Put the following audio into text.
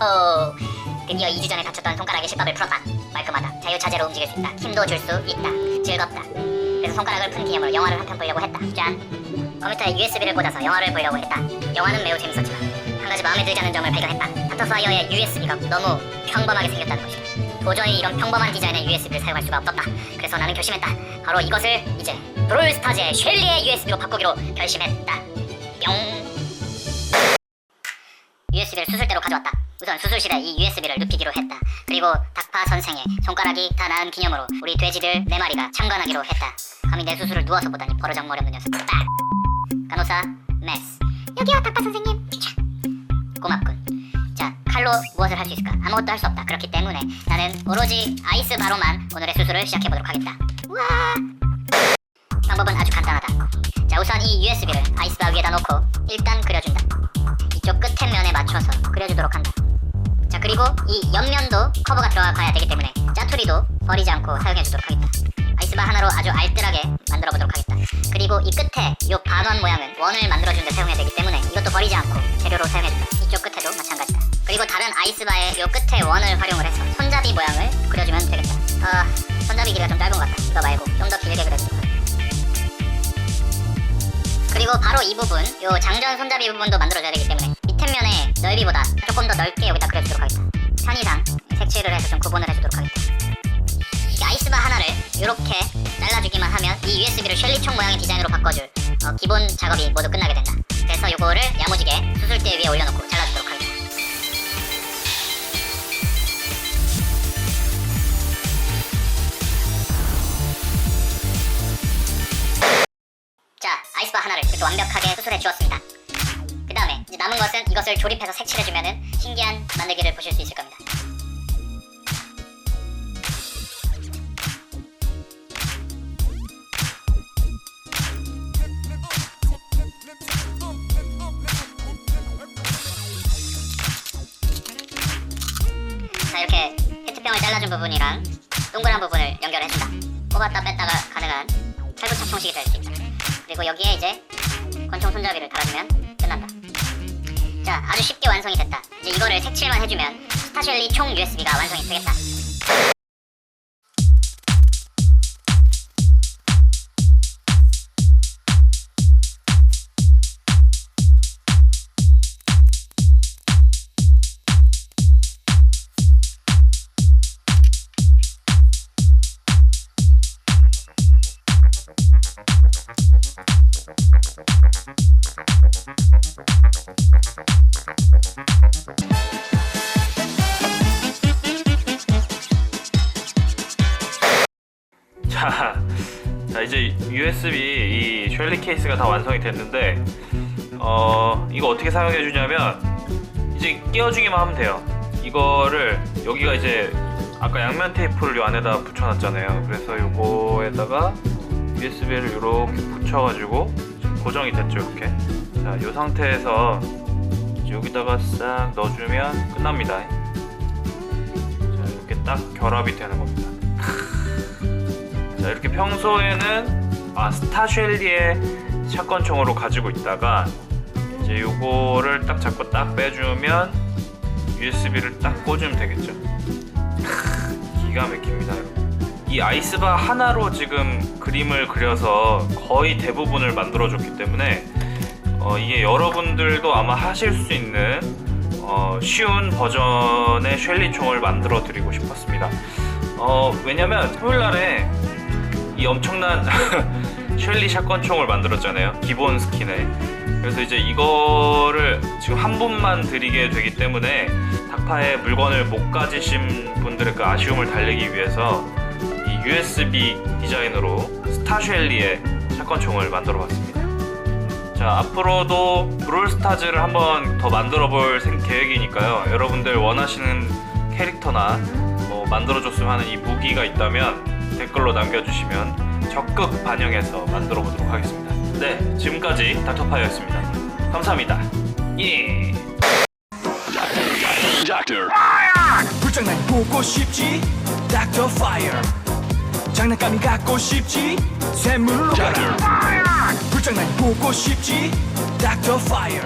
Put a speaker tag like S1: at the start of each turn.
S1: 호호. 드디어 2주 전에 다쳤던 손가락의 실밥을 풀었다. 말끔하다. 자유자재로 움직일 수 있다. 힘도 줄 수 있다. 즐겁다. 그래서 손가락을 푼 기념으로 영화를 한 편 보려고 했다. 짠. 컴퓨터에 USB를 꽂아서 영화를 보려고 했다. 영화는 매우 재밌었지만 한 가지 마음에 들지 않는 점을 발견했다. 닥터파이어의 USB가 너무 평범하게 생겼다는 것이다. 도저히 이런 평범한 디자인의 USB를 사용할 수가 없었다. 그래서 나는 결심했다. 바로 이것을 이제 브롤스타즈의 쉘리의 USB로 바꾸기로 결심했다. 뿅. 우선 수술실에 이 USB를 눕히기로 했다. 그리고 닥파 선생의 손가락이 다 나은 기념으로 우리 돼지들 네 마리가 참관하기로 했다. 감히 내 수술을 누워서 보다니 버르장 머리 없는 녀석. 딱! 간호사 메스. 여기요 닥파 선생님. 촥. 고맙군. 자, 칼로 무엇을 할 수 있을까? 아무것도 할 수 없다. 그렇기 때문에 나는 오로지 아이스 바로만 오늘의 수술을 시작해 보도록 하겠다. 와! 방법은 아주 간단하다. 자, 우선 이 USB를 아이스바 위에다 놓고 일단 그려준다. 그리고 이 옆면도 커버가 들어가야 되기 때문에 짜투리도 버리지 않고 사용해 주도록 하겠다. 아이스바 하나로 아주 알뜰하게 만들어 보도록 하겠다. 그리고 이 끝에 이 반원 모양은 원을 만들어 주는데 사용해야 되기 때문에 이것도 버리지 않고 재료로 사용해 준다. 이쪽 끝에도 마찬가지다. 그리고 다른 아이스바의 이 끝에 원을 활용을 해서 손잡이 모양을 그려주면 되겠다. 아, 손잡이 길이가 좀 짧은 것 같다. 이거 말고 좀 더 길게 그려주도록 하겠다. 그리고 바로 이 부분, 요 장전 손잡이 부분도 만들어줘야 되기 때문에 밑에 면의 넓이보다 조금 더 넓게 여기다 그려주도록 하겠다. 편의상 색칠을 해서 좀 구분을 해주도록 하겠다. 이 아이스바 하나를 이렇게 잘라주기만 하면 이 USB를 셸리총 모양의 디자인으로 바꿔줄 어, 기본 작업이 모두 끝나게 된다. 그래서 요거를 야무지게 수술대 위에 올려놓고 잘라주도록 하겠다. 자, 아이스바 하나를 이렇게 완벽하게 수술해 주었습니다. 남은 것은 이것을 조립해서 색칠해주면은 신기한 만들기를 보실 수 있을 겁니다. 자, 이렇게 페트병을 잘라준 부분이랑 동그란 부분을 연결해준다. 뽑았다 뺐다가 가능한 탈부착 형식이 될 수 있다. 그리고 여기에 이제 권총 손잡이를 달아주면 끝난다. 자, 아주 쉽게 완성이 됐다. 이제 이거를 색칠만 해주면 스타쉘리 총 USB가 완성이 되겠다.
S2: 자, 자 이제 USB 이 쉘리 케이스가 다 완성이 됐는데 어 이거 어떻게 사용해 주냐면 이제 끼워주기만 하면 돼요. 이거를 여기가 이제 아까 양면 테이프를 요 안에다 붙여놨잖아요. 그래서 요거에다가 USB를 이렇게 붙여가지고 고정이 됐죠 이렇게. 자, 이 상태에서 여기다가 싹 넣어주면 끝납니다. 자, 이렇게 딱 결합이 되는 겁니다. 자 이렇게 평소에는 아 스타쉘리의 샷건총으로 가지고 있다가 이제 요거를 딱 잡고 딱 빼주면 USB를 딱 꽂으면 되겠죠 크, 기가 막힙니다. 이 아이스바 하나로 지금 그림을 그려서 거의 대부분을 만들어줬기 때문에 어, 이게 여러분들도 아마 하실 수 있는 어, 쉬운 버전의 쉘리 총을 만들어 드리고 싶었습니다 어, 왜냐면 토요일날에 이 엄청난 쉘리 샷건 총을 만들었잖아요. 기본 스킨에. 그래서 이제 이거를 지금 한 분만 드리게 되기 때문에 닥파에 물건을 못 가지신 분들의 그 아쉬움을 달래기 위해서 이 USB 디자인으로 스타쉘리의 샷건 총을 만들어 봤습니다. 자, 앞으로도 브롤스타즈를 한번 더 만들어 볼 생- 계획이니까요. 여러분들 원하시는 캐릭터나 뭐 만들어줬으면 하는 이 무기가 있다면 댓글로 남겨주시면 적극 반영해서 만들어 보도록 하겠습니다. 네, 지금까지 닥터파이어였습니다. 감사합니다. 예.
S3: Doctor.
S4: 불장난이 보고 싶지 닥터 파이어 장난감이 갖고 싶지 샘물로 가라
S3: Doctor.
S4: 불장난이 보고 싶지 닥터 파이어